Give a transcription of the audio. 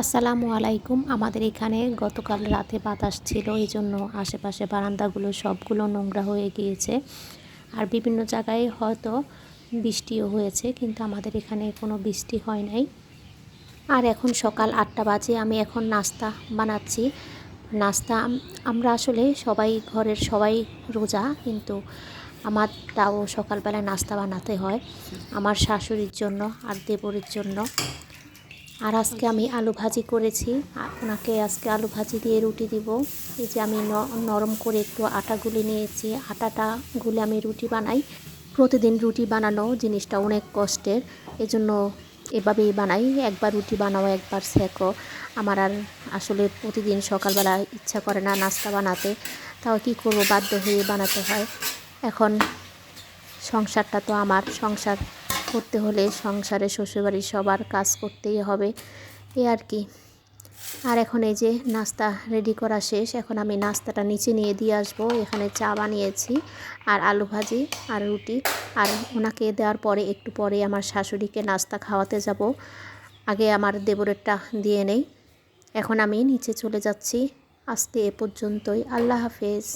আসসালামু আলাইকুম। আমাদের এখানে গতকাল রাতে বাতাস ছিল এই জন্য আশেপাশে বারান্দাগুলো সবগুলো নোংরা হয়ে গিয়েছে। আর বিভিন্ন জায়গায় হয়তো বৃষ্টিও হয়েছে, কিন্তু আমাদের এখানে কোনো বৃষ্টি হয় নাই। আর এখন সকাল আটটা বাজে, আমি এখন নাস্তা বানাচ্ছি। নাস্তা আমরা আসলে সবাই, ঘরের সবাই রোজা, কিন্তু আমার তাও সকালবেলা নাস্তা বানাতে হয়। আমার শাশুড়ির জন্য আর দেবরের জন্য। আর আজকে আমি আলু ভাজি করেছি। ওনাকে আজকে আলু ভাজি দিয়ে রুটি দিব। এই যে আমি নরম করে একটু আটা গুলে নিয়েছি। আটাটা গুলে আমি রুটি বানাই। প্রতিদিন রুটি বানানো জিনিসটা অনেক কষ্টের। এজন্য এভাবেই বানাই। একবার রুটি বানাও, একবার সেঁকো আমার আর আসলে প্রতিদিন সকালবেলা ইচ্ছা করে না নাস্তা বানাতে। তাও কী করব? বাধ্য হয়ে বানাতে হয়। এখন সংসারটা তো আমার। সংসার করতে হলে সংসারে, শ্বশুরবাড়ির সবার কাজ করতেই হবে। এ আর কি। আর এখন এই যে নাস্তা রেডি করা শেষ, এখন আমি নাস্তাটা নিচে নিয়ে দিয়ে আসব। এখানে চা বানিয়েছি, আর আলু ভাজি, আর রুটি। আর ওনাকে দেওয়ার পরে, একটু পরে আমার শাশুড়িকে নাস্তা খাওয়াতে যাব। আগে আমার দেবরেরটা দিয়ে নেই। এখন আমি নিচে চলে যাচ্ছি। আজকে এ পর্যন্তই। আল্লাহ হাফেজ।